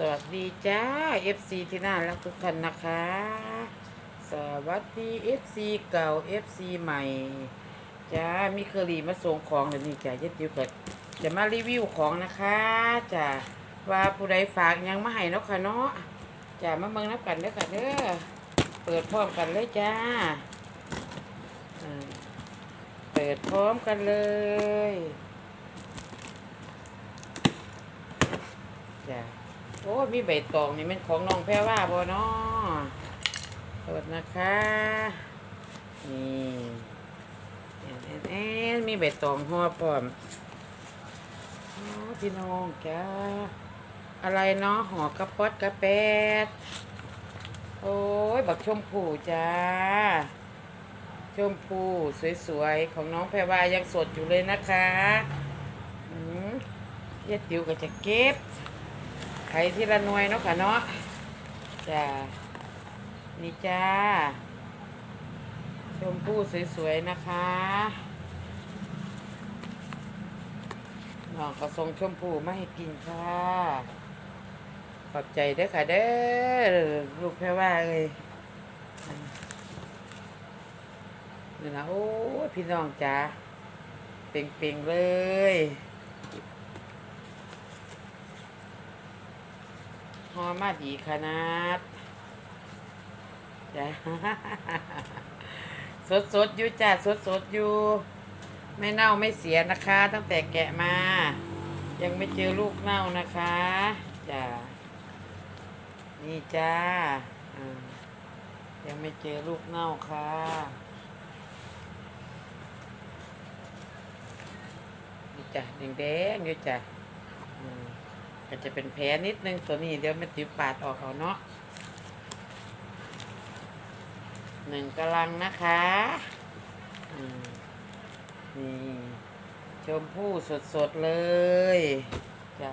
สวัสดีจ้า FC ที่น่ารักทุกท่านนะคะ สวัสดี FC เก่า FC ใหม่จ้ามีเคอรี่มาส่งของเดี๋ยวนี้จ้าเย็ดยิวเกิดจะมารีวิวของนะคะจ้าว่าผู้ใดฝากยังมาให้เนาะค่ะเนาะจ้ามาเมืองนับกันเด้อค่ะเด้อเปิดพร้อมกันเลยจ้าอ่าเปิดพร้อมกันเลยจ้า โอ้มีใบตองนี่มันของน้องแพรว่าบ่เนาะเปิดนะคะ นี่แอนแอนมีใบตองห่อพร้อมอ๋อพี่น้องจ้าอะไรเนาะห่อกระป๊อดกระแปดโอ้ย บักชมพูจ้า ชมพูสวยๆ ของน้องแพรวายังสดอยู่เลยนะคะอืมเย็ดติวก็จะเก็บ ที่ละหน่วยเนาะค่ะเนาะจ้านี่จ้า ชมพู่สวยๆนะคะน้องก็ส่งชมพู่มาให้กินค่ะ ขอบใจเด้อค่ะเด้อลูกแพ่ว่าเลยนี่นะโอ้พี่น้องจ้าเป่งๆเลย อมมาดีขนาดจ้ะสดสดอยู่จ้ะสดสดอยู่ ไม่เน่าไม่เสียนะคะ ตั้งแต่แกะมา ยังไม่เจอลูกเน่านะคะจ้ะนี่จ้ายังไม่เจอลูกเน่าค่ะนี่จ้ะแดงๆอยู่จ้ะ ก็จะเป็นแผลนิดนึงตัวนี้เดี๋ยวมันติวปาดออกเอาเนาะหนึ่งกำลังนะคะนี่ชมพู่สดๆเลยจ้ะ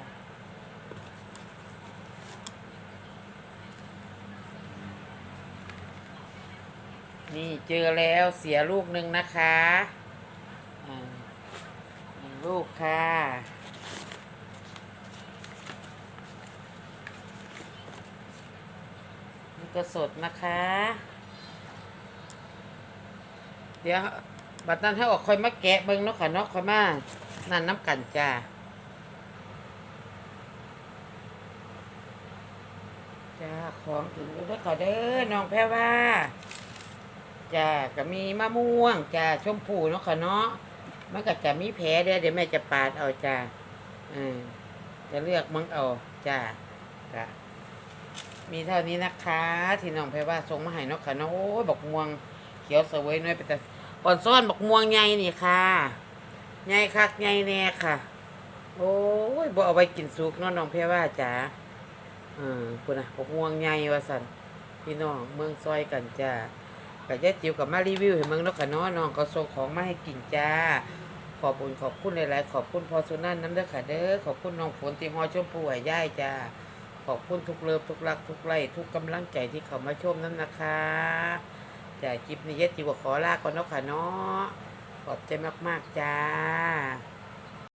นี่เจอแล้วเสียลูกหนึ่งนะคะ ลูกค่ะ ก็สดนะคะ เดี๋ยวบัดนั้นให้ออกคอยมาแกะเบิ่งเนาะค่ะเนาะคอยมานั่นน้ำกันจ้าจ้าของถึงแล้วเด้อค่ะเด้อน้องแพรว่าจ้าก็มีมะม่วงจ้าชมพูเนาะค่ะเนาะมันก็จะมีแผลเดี๋ยวเดี๋ยวแม่จะปาดเอาจ้าอืมจะเลือกมึงเอาจ้าจ้า มีเท่านี้นะคะ ที่น้องเพว่าส่งมาให้นกค่ะนาะโอ้ยบอกม่วงเขียวเสวยน้อยไปแต่อ่อนซ้อนบอกม่วงใหญ่นี่ค่ะใหญ่คักใหญ่แน่ค่ะ โอ้ยบ่เอาไปกินสุกเนาะน้องเพว่าจ๋าเออคุณนะบอกม่วงใหญ่ว่าสันพี่น้องเมืองซอยกันจ้ากับยายจิ๋วกับมารีวิวให้เมืองนกค่ะเนาะน้องก็ส่งของมาให้กินจ้าขอบคุณขอบคุณหลายๆขอบคุณพอสุนันน้ำเด้อค่ะเด้อขอบคุณน้องฝนที่ฮอชมพูให้ย่ายจ้า ขอบคุณทุกเลิฟทุกรักทุกไล่ทุกกำลังใจที่เขามาชมนั้นนะคะแต่คลิปนี้เยดจิวขอลาก่อนเนาะค่ะเนาะขอบใจมากๆจ้า